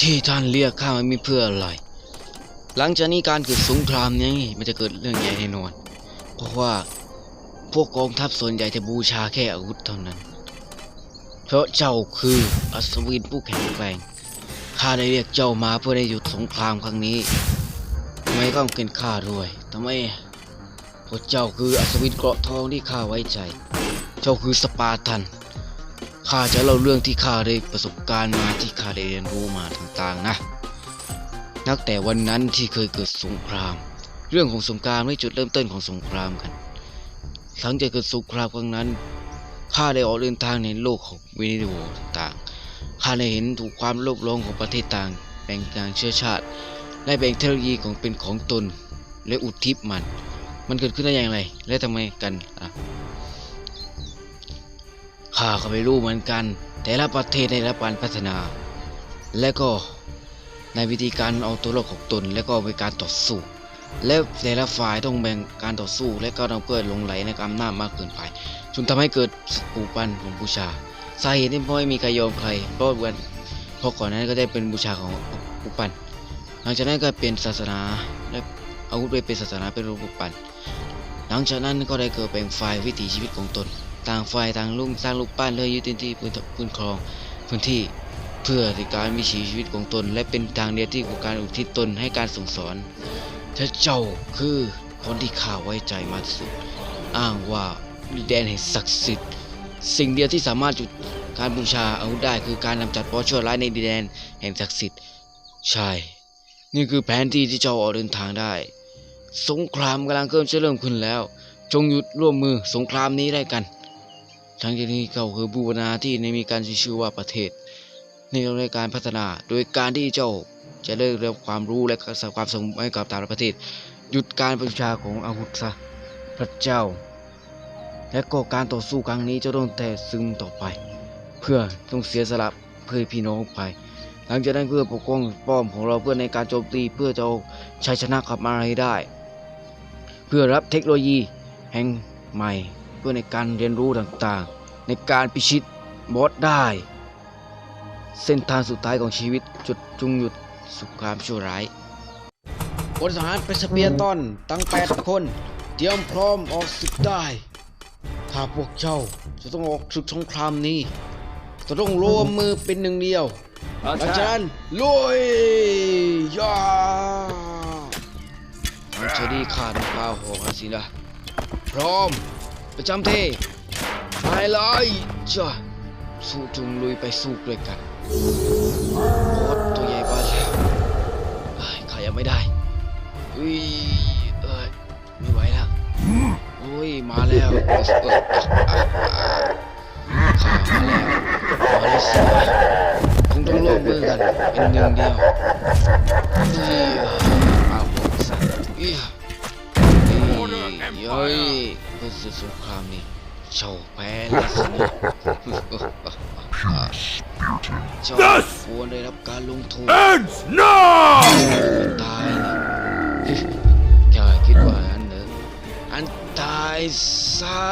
ที่ท่านเรียกข้ามามีเพื่ออะไร หลังจากนี้การเกิดสงครามนี้มันจะเกิดเรื่องใหญ่แน่นอน เพราะว่าพวกกองทัพส่วนใหญ่จะบูชาแค่อาวุธเท่านั้น เพราะเจ้าคืออัศวินผู้แข็งแกร่ง ข้าได้เรียกเจ้ามาเพื่อได้หยุดสงครามครั้งนี้ทำไมต้องเป็นข้าด้วยทำไมพราะเจ้าคืออัศวินเกราะทองที่ข้าไว้ใจ เจ้าคือสปาร์ตัน ข้าจะเล่าเรื่องที่ข้าได้ประสบการณ์มาที่ข้าได้เรียนรู้มาต่างๆนะนับแต่วันนั้นที่เคยเกิดสงคราม เรื่องของสงครามไม่จุดเริ่มต้นของสงครามกัน หลังจากเกิดสงครามครั้งนั้นข้าได้ออกเดินทางในโลกของวิดีโอต่างๆข้าได้เห็นถูกความโลภโลงของประเทศต่าง แบ่งทางเชื้อชาติ และแบ่งเทคโนโลยีของเป็นของตน และอุทิศมัน มันเกิดขึ้นได้อย่างไร และทำไมกันอะ ข้าก็ไม่รู้เหมือนกัน แต่ละประเทศได้รับการพัฒนา และก็ในวิธีการเอาตัวรอดของตนและก็ในการต่อสู้ และแต่ละฝ่ายต้องแบ่งการต่อสู้ และก็ต้องเกิดลงไหลในอำนาจมากเกินไปจนทำให้เกิดปูปันของบูชาสาเหตุที่ไม่มีใครยอมใครเพราะวันเพราะก่อนนั้นก็ได้เป็นบูชาของปูปันหลังจากนั้นก็เป็นศาสนาและอาวุธไปเป็นศาสนาเป็นรูปปูปันหลังจากนั้นก็ได้เกิดเป็นฝ่ายวิถีชีวิตของตน ต่างฝ่ายต่างลุ่มสร้างรูปปั้นเพื่อยึดพื้นที่พื้นพื้นครองพื้นที่เพื่อในการมีชีวิตของตน และเป็นทางเดียวที่ของการอุทิศตนให้การส่งสอนถ้าเจ้าคือคนที่ข้าไว้ใจมากที่สุด อ้างว่าดินแดนแห่งศักดิ์สิทธิ์ สิ่งเดียวที่สามารถหยุดการบูชาอาวุธได้คือการนำจัดปอชั่วร้ายในดินแดนแห่งศักดิ์สิทธิ์ใช่ นี่คือแผนที่ที่เจ้าออกเดินทางได้ สงครามกำลังเริ่มจะเริ่มขึ้นแล้ว จงหยุดร่วมมือสงครามนี้ได้กัน ทั้งที่นี้เขาคือบูรณาที่ในมีการชื่อว่าประเทศในเรื่องในการพัฒนา โดยการที่เจ้าจะได้รับความรู้และความสมให้กับต่ละประเทศ หยุดการบูชาของอาวุธซะพระเจ้า และก็การต่อสู้ครั้งนี้จะต้องแต่ซึมต่อไป เพื่อต้องเสียสละเพื่อพี่น้องไป หลังจากนั้นเพื่อปกป้องป้อมของเราเพื่อในการโจมตีเพื่อจะเอาชัยชนะกลับมาให้ได้ เพื่อรับเทคโนโลยีแห่งใหม่ พื่อในการเรียนรู้ต่างๆ ในการพิชิตบอสได้ เส้นทางสุดท้ายของชีวิตจุดจุงหยุดสุขามชั่วร้ายพลทหารเปสเปียตอนตั้งแปดคน เตรียมพร้อมออกศึกได้ถ้าพวกเจ้าจะต้องออกศึกสงครามนี้จะต้องรวมมือเป็นหนึ่งเดียวหลังจากนั้นลุยยามันจะดีขาดพาหอกสินะพร้อม ประจำที่ไปเลยจ้ะสู้จุงลุยไปสู้ด้วยกันโคตรตัวใหญ่ไปแล้วเอ้ยขายังไม่ได้อุ้ยเอ้ยไม่ไหวแล้วโอ้ยมาแล้วเอ้ยเอ้ยอะอะขามาแล้วมาแล้วสิคงต้องร่วมมือกันเป็นหนึ่งเดียว เพื่อศึกสงครามนี่เจ้าแพ้แล้วสินะเจ้าควรได้รับการลงโทษ Ends now! ตายนี่แกคิดว่าอันเนอะอันตายซะ